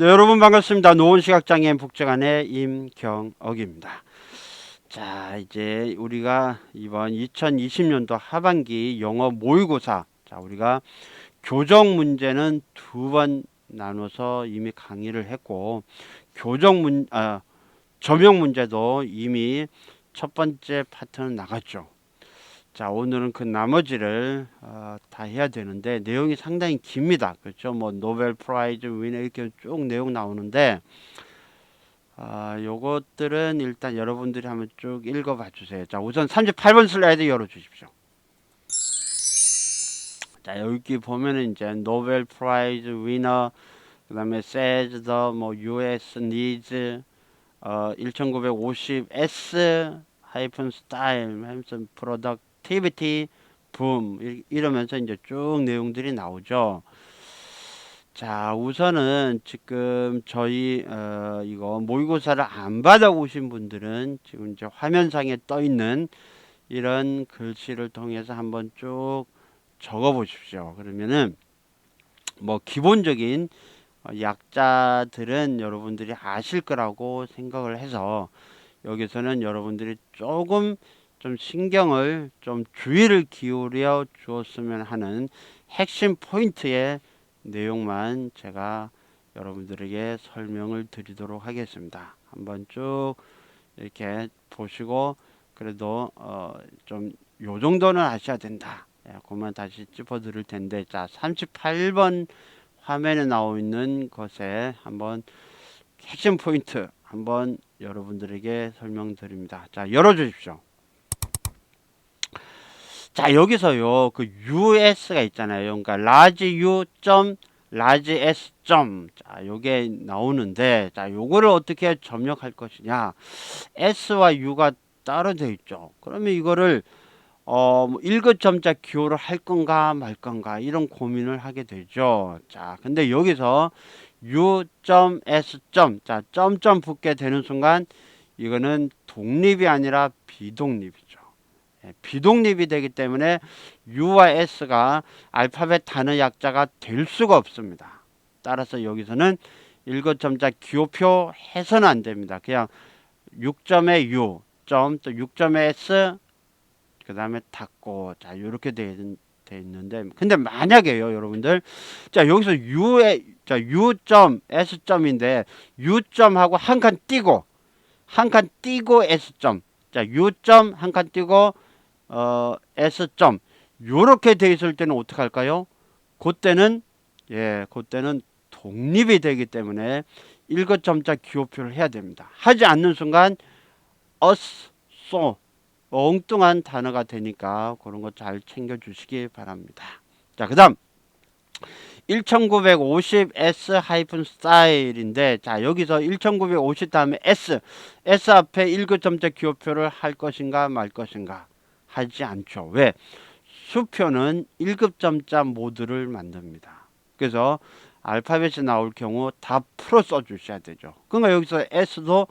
네, 여러분 반갑습니다. 노원시각장애인 복지관의 임경억입니다. 자, 이제 우리가 이번 2020년도 하반기 영어 모의고사, 자, 우리가 교정 문제는 두 번 나눠서 이미 강의를 했고, 교정 문, 아, 점형 문제도 이미 첫 번째 파트는 나갔죠. 자, 오늘은 그 나머지를 어, 다 해야 되는데 내용이 상당히 깁니다. 그렇죠? 뭐 노벨 프라이즈 위너 이렇게 쭉 내용 나오는데 아, 요것들은 일단 여러분들이 한번 쭉 읽어 봐 주세요. 자, 우선 38번 슬라이드 열어 주십시오. 자, 여기 보면은 이제 노벨 프라이즈 위너 그 다음에 says the 뭐 US needs 어 1950 S 하이픈 style 하 boom 이- 이러면서 이제 쭉 내용들이 나오죠. 자, 우선은 지금 저희 어 이거 모의고사를 안 받아오신 분들은 지금 이제 화면상에 떠 있는 이런 글씨를 통해서 한번 쭉 적어 보십시오. 그러면은 뭐 기본적인 어, 약자들은 여러분들이 아실 거라고 생각을 해서 여기서는 여러분들이 조금 좀 신경을 좀 주의를 기울여 주었으면 하는 핵심 포인트의 내용만 제가 여러분들에게 설명을 드리도록 하겠습니다. 한번 쭉 이렇게 보시고 그래도 어 좀 요 정도는 아셔야 된다. 예, 그만 다시 짚어 드릴 텐데 자 38번 화면에 나오 있는 것에 한번 핵심 포인트 한번 여러분들에게 설명드립니다. 자 열어 주십시오. 자 여기서요 그 US가 있잖아요. 그러니까 large U 점 large S 점. 자 요게 나오는데 자 요거를 어떻게 접력할 것이냐. S와 U가 따로 되어 있죠. 그러면 이거를 어, 뭐 일거점자 기호를 할 건가 말 건가 이런 고민을 하게 되죠. 자, 근데 여기서 U.S. 자, 점점 붙게 되는 순간 이거는 독립이 아니라 비독립이죠. 예, 비독립이 되기 때문에 U와 S가 알파벳 단어 약자가 될 수가 없습니다. 따라서 여기서는 일거점자 기호표 해서는 안 됩니다. 그냥 6점의 U, 점, 또 6점의 S, 그 다음에 닫고 자 이렇게 돼, 있- 돼 있는데 근데 만약에요 여러분들 자 여기서 U에 자 U 점 S 점인데 U 점하고 한 칸 띄고 한 칸 띄고 S 점 자 U 점 한 칸 띄고 어 S 점 요렇게 돼 있을 때는 어떻게 할까요? 그때는 예 그때는 독립이 되기 때문에 일거점자 기호표를 해야 됩니다. 하지 않는 순간 us, so 엉뚱한 단어가 되니까 그런 거 잘 챙겨 주시기 바랍니다. 자, 그다음 1950 S 하이픈 스타일인데 자, 여기서 1950 다음에 S S 앞에 1거점자 기호표를 할 것인가 말 것인가 하지 않죠. 왜? 수표는 1급점자 모드를 만듭니다. 그래서 알파벳이 나올 경우 다 풀어 써 주셔야 되죠. 그러니까 여기서 S도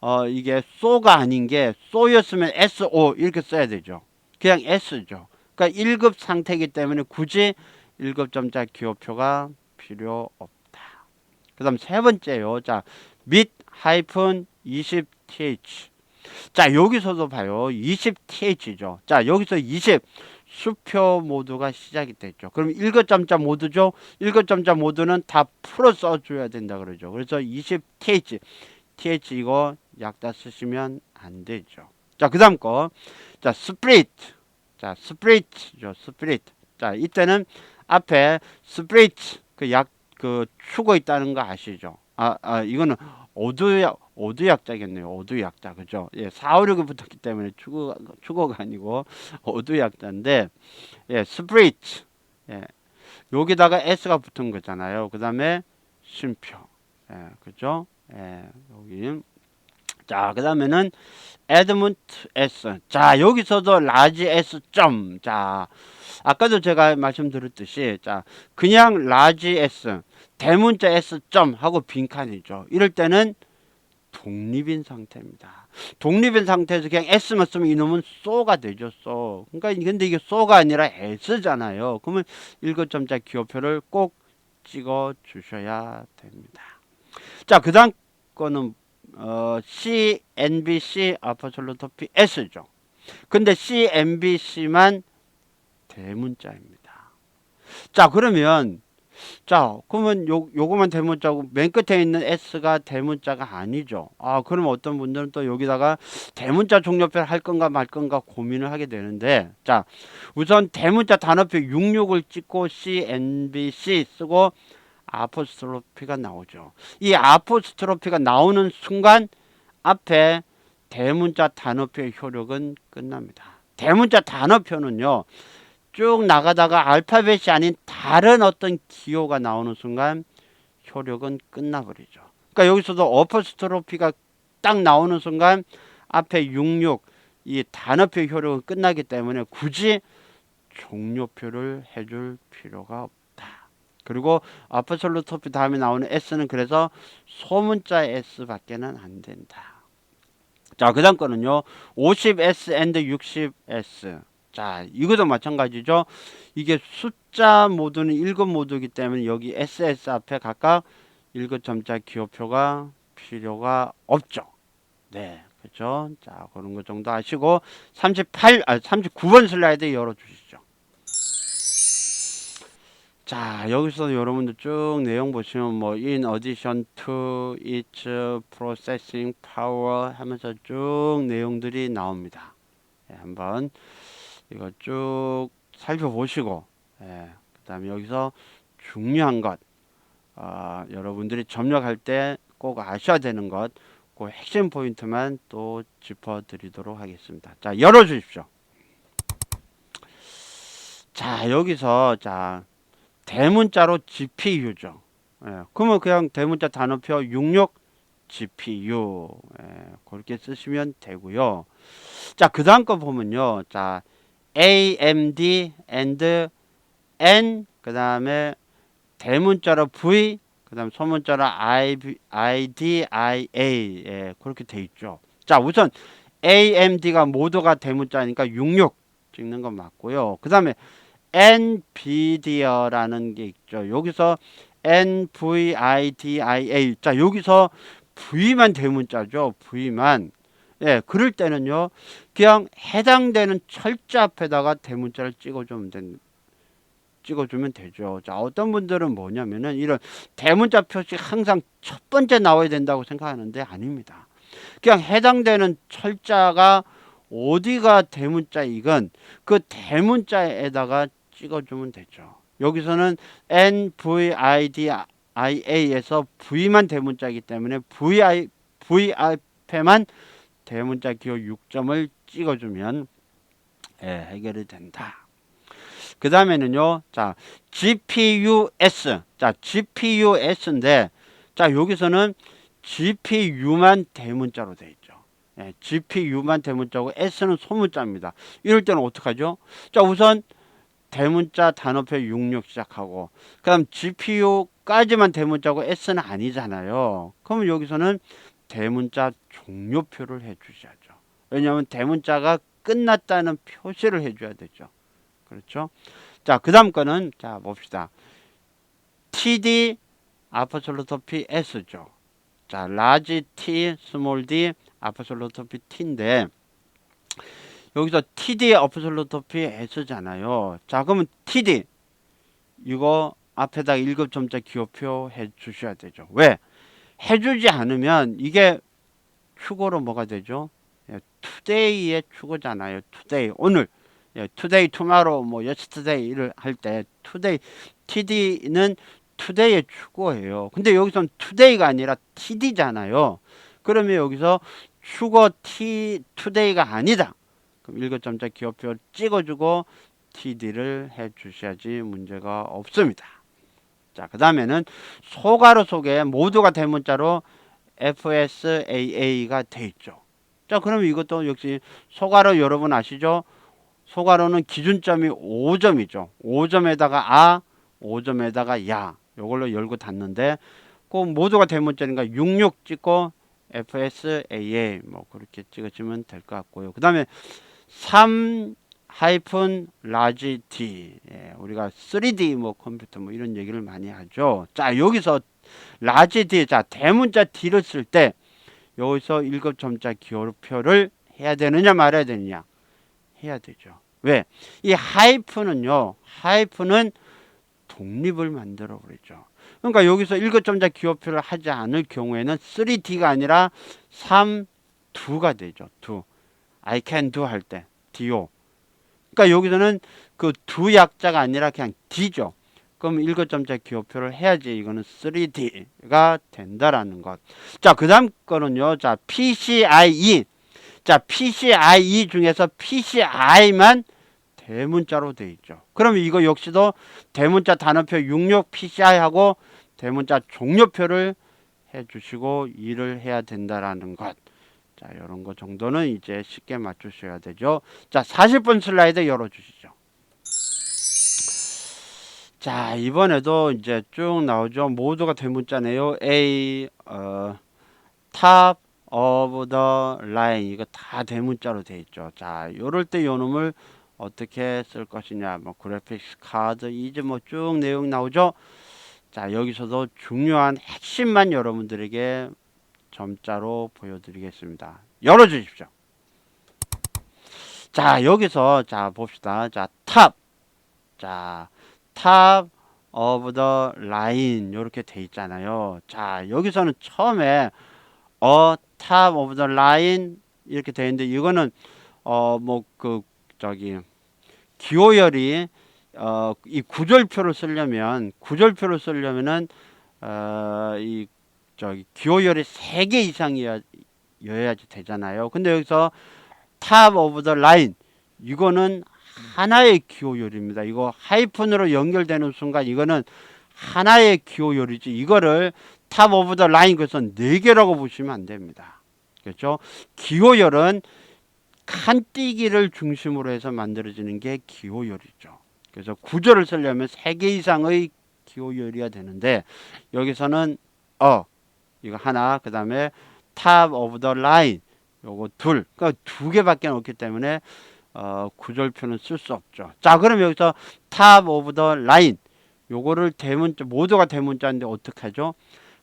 어 이게 소가 아닌 게 소였으면 SO 이렇게 써야 되죠. 그냥 S죠. 그러니까 1급 상태이기 때문에 굳이 1급 점자 기호표가 필요 없다. 그 다음 세 번째요. 자, mit 하이픈 20th. 자, 여기서도 봐요. 20th죠. 자, 여기서 20 수표 모드가 시작이 됐죠. 그럼 1거점자 모드죠. 1거점자 모드는 다 풀어 써줘야 된다 그러죠. 그래서 20th th 이거 약다 쓰시면 안 되죠. 자, 그 다음 거. 자, split. 자, split죠. split. 자, 이때는 앞에 split 그약그 추고 있다는 거 아시죠? 아, 아 이거는 오두약 오두약자겠네요. 오두약자. 그죠? 예, 4, 5, 6이 붙었기 때문에 추고 추고가 아니고 오두약자인데 예, split. 예. 여기다가 s가 붙은 거잖아요. 그 다음에 쉼표. 예, 그죠? 예, 여기 자, 그 다음에는 에드문트 S. 자, 여기서도 라지 S 점. 자, 아까도 제가 말씀드렸듯이, 자, 그냥 라지 S, 대문자 S 점 하고 빈칸이죠. 이럴 때는 독립인 상태입니다. 독립인 상태에서 그냥 S만 쓰면 이놈은 쏘가 되죠, 쏘. 그러니까, 근데 이게 쏘가 아니라 S잖아요. 그러면 일거점자 기호표를 꼭 찍어 주셔야 됩니다. 자, 그 다음 거는 어, CNBC 아포솔로토피 S죠. 근데 CNBC만 대문자입니다. 자, 그러면 자, 그러면 요 요거만 대문자고 맨 끝에 있는 S가 대문자가 아니죠. 아, 그러면 어떤 분들은 또 여기다가 대문자 종료표를 할 건가 말 건가 고민을 하게 되는데 자, 우선 대문자 단어표 66을 찍고 CNBC 쓰고 아포스트로피가 나오죠. 이 아포스트로피가 나오는 순간 앞에 대문자 단어표의 효력은 끝납니다. 대문자 단어표는요. 쭉 나가다가 알파벳이 아닌 다른 어떤 기호가 나오는 순간 효력은 끝나버리죠. 그러니까 여기서도 어퍼스트로피가 딱 나오는 순간 앞에 66 이 단어표 효력은 끝나기 때문에 굳이 종료표를 해줄 필요가 없다. 그리고 아퍼솔로토피 다음에 나오는 S는 그래서 소문자 S밖에는 안 된다. 자, 그 다음 거는요. 50S and 60S. 자, 이것도 마찬가지죠. 이게 숫자 모드는 일곱 모드이기 때문에 여기 SS 앞에 각각 일곱 점자 기호표가 필요가 없죠. 네, 그렇죠. 자, 그런 거 정도 아시고 38, 아, 39번 슬라이드 열어 주시죠. 자, 여기서 여러분들 쭉 내용 보시면 뭐 in addition to its processing power 하면서 쭉 내용들이 나옵니다. 네, 한번 이거 쭉 살펴보시고 예, 그 다음에 여기서 중요한 것 어, 여러분들이 점력할 때 꼭 아셔야 되는 것, 그 핵심 포인트만 또 짚어드리도록 하겠습니다. 자, 열어주십시오. 자, 여기서 자 대문자로 GPU죠. 예, 그러면 그냥 대문자 단어표 66 GPU 예, 그렇게 쓰시면 되고요. 자, 그 다음 거 보면요. 자, AMD and N 그 다음에 대문자로 V 그 다음 소문자로 IB, IDIA 예, 그렇게 돼 있죠. 자 우선 AMD가 모두가 대문자니까 66 찍는 건 맞고요. 그 다음에 NVIDIA라는 게 있죠. 여기서 NVIDIA 자 여기서 V만 대문자죠. V만 예, 그럴 때는요, 그냥 해당되는 철자 앞에다가 대문자를 찍어주면 된, 찍어주면 되죠. 자, 어떤 분들은 뭐냐면은 이런 대문자 표시 항상 첫 번째 나와야 된다고 생각하는데 아닙니다. 그냥 해당되는 철자가 어디가 대문자이건 그 대문자에다가 찍어주면 되죠. 여기서는 NVIDIA에서 V만 대문자이기 때문에 VI, V 앞에만 대문자 기호 6점을 찍어주면 예, 해결이 된다. 그 다음에는요, 자, GPUS. 자, GPUS인데, 자, 여기서는 GPU만 대문자로 되어 있죠. 예, GPU만 대문자고 S는 소문자입니다. 이럴 때는 어떡하죠? 자, 우선 대문자 단어표 66 시작하고, 그 다음 GPU까지만 대문자고 S는 아니잖아요. 그러면 여기서는 대문자 종료표를 해주셔야죠. 왜냐하면 대문자가 끝났다는 표시를 해줘야 되죠. 그렇죠? 자, 그 다음 거는, 자, 봅시다. TD, 아포솔로토피 S죠. 자, 라지 T, 스몰 d, 아포솔로토피 T인데, 여기서 TD 아포솔로토피 S잖아요. 자, 그러면 TD, 이거 앞에다 1급 점자 기호표 해 주셔야 되죠. 왜? 해주지 않으면 이게 축어로 뭐가 되죠? 예, today의 축어잖아요. today 오늘 예, today, tomorrow, 뭐 yesterday를 할때 today, td는 today의 축어예요. 근데 여기서는 today가 아니라 td잖아요. 그러면 여기서 축어 t today가 아니다. 그럼 일거점자 기호표 찍어주고 td를 해주셔야지 문제가 없습니다. 자, 그 다음에는 소가로 속에 모두가 대문자로 FSAA가 돼 있죠. 자, 그러면 이것도 역시 소가로 여러분 아시죠? 소가로는 기준점이 5점이죠. 5점에다가 아, 5점에다가 야. 요걸로 열고 닫는데 꼭 모두가 대문자니까 66 찍고 FSAA 뭐 그렇게 찍으시면 될 것 같고요. 그 다음에 3 하이픈 라지 D 예, 우리가 3D 뭐 컴퓨터 뭐 이런 얘기를 많이 하죠. 자 여기서 라지 D 자 대문자 D를 쓸 때 여기서 1급 점자 기호표를 해야 되느냐 말아야 되느냐 해야 되죠. 왜? 이 하이프는요. 하이프는 독립을 만들어 버리죠. 그러니까 여기서 1급 점자 기호표를 하지 않을 경우에는 3D가 아니라 3, 2가 되죠. 2. I can do 할 때 do. 그러니까 여기서는 그 두 약자가 아니라 그냥 D죠. 그럼 1급 점자 기호표를 해야지 이거는 3D가 된다라는 것. 자, 그 다음 거는요. 자, PCIe. 자, PCIe 중에서 PCI만 대문자로 돼 있죠. 그럼 이거 역시도 대문자 단어표 66 PCI하고 대문자 종료표를 해 주시고 일을 해야 된다라는 것. 자, 이런 거 정도는 이제 쉽게 맞추셔야 되죠. 자, 40분 슬라이드 열어 주시죠. 자, 이번에도 이제 쭉 나오죠. 모두가 대문자네요. A 어 top of the line 이거 다 대문자로 돼 있죠. 자, 요럴 때 요 놈을 어떻게 쓸 것이냐. 뭐 그래픽스 카드 이제 뭐 쭉 내용 나오죠. 자, 여기서도 중요한 핵심만 여러분들에게 점자로 보여드리겠습니다. 열어주십시오. 자, 여기서 자 봅시다. 자, 탑. 자, 탑 of the line 이렇게 돼 있잖아요. 자, 여기서는 처음에 어 top of the line 이렇게 돼 있는데 이거는 어 뭐 그 저기 기호열이 어 이 구절표를 쓰려면 구절표를 쓰려면은 어 이 저기 기호열이 세 개 이상이어야 여야지 되잖아요. 근데 여기서 top of the line 이거는 하나의 기호열입니다. 이거 하이픈으로 연결되는 순간 이거는 하나의 기호열이지 이거를 top of the line 그래서 네 개라고 보시면 안 됩니다. 그렇죠? 기호열은 칸뛰기를 중심으로 해서 만들어지는 게 기호열이죠. 그래서 구절을 쓰려면 세 개 이상의 기호열이야 되는데 여기서는 어 이거 하나 그다음에 top of the line 요거 둘 그러니까 두 개밖에 없기 때문에 어, 구절표는 쓸 수 없죠. 자, 그럼 여기서 top of the line 요거를 대문자 모두가 대문자인데 어떻게 하죠?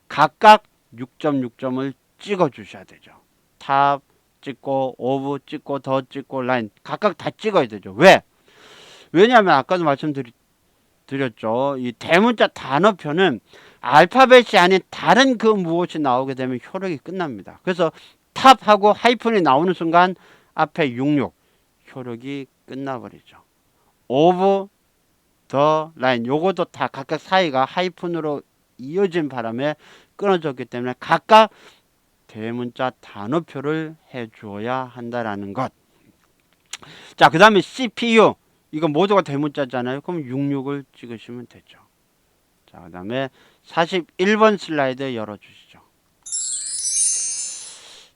각각 6.6점을 찍어 주셔야 되죠. top 찍고 of 찍고 더 찍고 line 각각 다 찍어야 되죠. 왜? 왜냐하면 아까도 말씀드렸죠. 이 대문자 단어표는 알파벳이 아닌 다른 그 무엇이 나오게 되면 효력이 끝납니다. 그래서 탑하고 하이픈이 나오는 순간 앞에 66 효력이 끝나버리죠. of the line 요것도 다 각각 사이가 하이픈으로 이어진 바람에 끊어졌기 때문에 각각 대문자 단어표를 해 주어야 한다라는 것. 자, 그 다음에 CPU. 이거 모두가 대문자잖아요. 그럼 66을 찍으시면 되죠. 자, 그 다음에 41번 슬라이드 열어주시죠.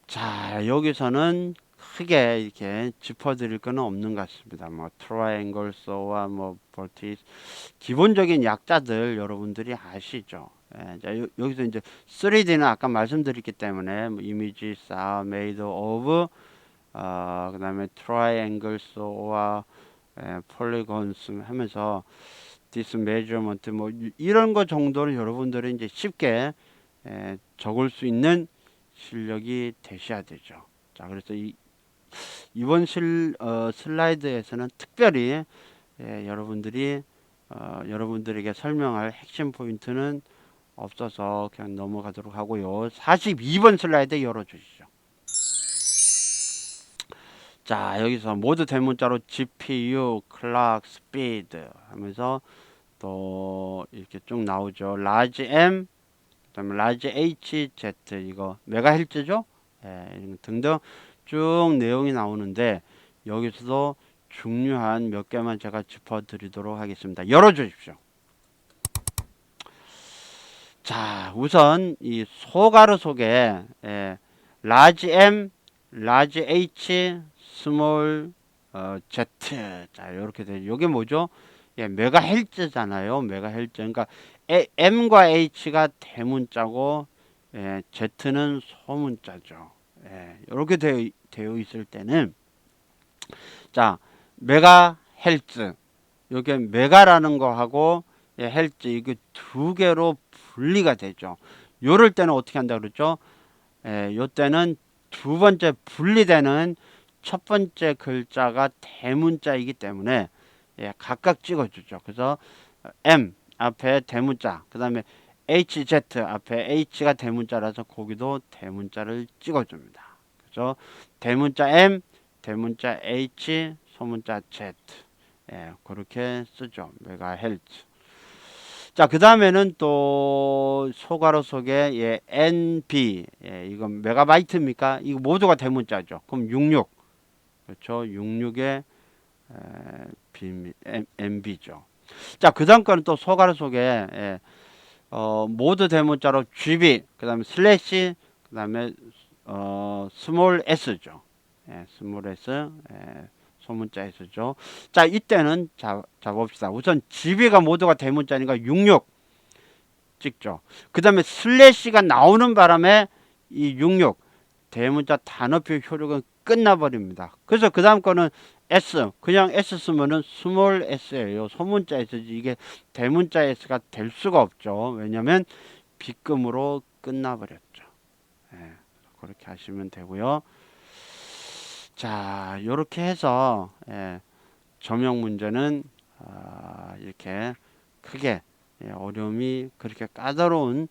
자, 여기서는 크게 이렇게 짚어드릴 거는 없는 것 같습니다. 뭐 트라이앵글 소와 뭐 볼티스 기본적인 약자들 여러분들이 아시죠? 예, 자, 여, 여기서 이제 3D는 아까 말씀드렸기 때문에 뭐 이미지 사 메이드 오브 어, 그다음에 트라이앵글 소와 예, 폴리곤스 하면서 디스 메저먼트 뭐 이- 이런 거 정도는 여러분들이 이제 쉽게 예, 적을 수 있는 실력이 되셔야 되죠. 자, 그래서 이 이번 실, 어, 슬라이드에서는 특별히 예, 여러분들이 어, 여러분들에게 설명할 핵심 포인트는 없어서 그냥 넘어가도록 하고요. 42번 슬라이드 열어주시죠. 자 여기서 모두 대문자로 GPU, 클락, 스피드 하면서 또 이렇게 쭉 나오죠. 라지 M, 그다음에 라지 H, Z 이거 메가헬츠죠. 예, 등등 쭉 내용이 나오는데 여기서도 중요한 몇 개만 제가 짚어드리도록 하겠습니다. 열어주십시오. 자, 우선 이 소가로 속에 예, 라지 M, 라지 H, 스몰 어, Z 자 이렇게 되죠. 이게 뭐죠? 예, 메가헬츠잖아요. 메가헬츠. 그러니까 에, M과 H가 대문자고 예, Z는 소문자죠. 예, 이렇게 되어, 되어 있을 때는 자 메가헬츠 이게 메가라는 거하고 예, 헬츠 이게 두 개로 분리가 되죠. 요럴 때는 어떻게 한다 그랬죠? 예, 요 때는 두 번째 분리되는 첫 번째 글자가 대문자이기 때문에 예, 각각 찍어주죠. 그래서 M 앞에 대문자, 그 다음에 HZ 앞에 H가 대문자라서 거기도 대문자를 찍어줍니다. 그죠? 대문자 M, 대문자 H, 소문자 Z. 예, 그렇게 쓰죠. 메가헬츠. 자, 그 다음에는 또 소가로 속에 예, NB. 예, 이건 메가바이트입니까? 이거 모두가 대문자죠. 그럼 66. 그렇죠. 66의 에, 비밀 M, MB죠. 자, 그 다음 거는 또 소가로 속에 예, 어, 모두 대문자로 GB, 그 다음에 슬래시, 그 다음에 어, 스몰 s죠. 예, 스몰 s, 예, 소문자 s죠. 자, 이때는 자, 자 봅시다. 우선 GB가 모두가 대문자니까 66 찍죠. 그 다음에 슬래시가 나오는 바람에 이 66 대문자 단어표 효력은 끝나버립니다. 그래서 그 다음 거는 S, 그냥 S 쓰면은 스몰 s예요. 소문자 s지 이게 대문자 s가 될 수가 없죠. 왜냐면 빗금으로 끝나버렸죠. 예, 그렇게 하시면 되고요. 자, 이렇게 해서 예, 점형 문제는 아, 이렇게 크게 예, 어려움이 그렇게 까다로운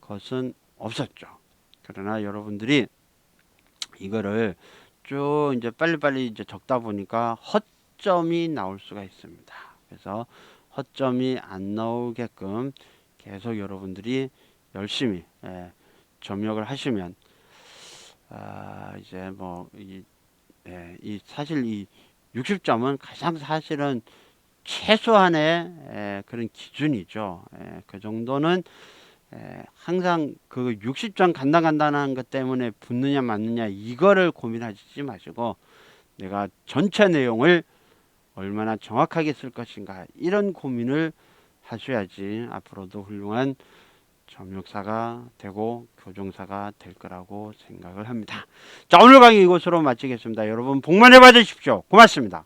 것은 없었죠. 그러나 여러분들이 이거를 쭉 이제 빨리빨리 이제 적다 보니까 허점이 나올 수가 있습니다. 그래서 허점이 안 나오게끔 계속 여러분들이 열심히 예, 점역을 하시면 아, 이제 뭐이 예, 이 사실 이 60점은 가장 사실은 최소한의 예, 그런 기준이죠. 예, 그 정도는 예, 항상 그 60점 간다 간다는 것 때문에 붙느냐 맞느냐 이거를 고민하시지 마시고 내가 전체 내용을 얼마나 정확하게 쓸 것인가 이런 고민을 하셔야지 앞으로도 훌륭한 점육사가 되고 교정사가 될 거라고 생각을 합니다. 자 오늘 강의 이것으로 마치겠습니다. 여러분 복 많이 받으십시오. 고맙습니다.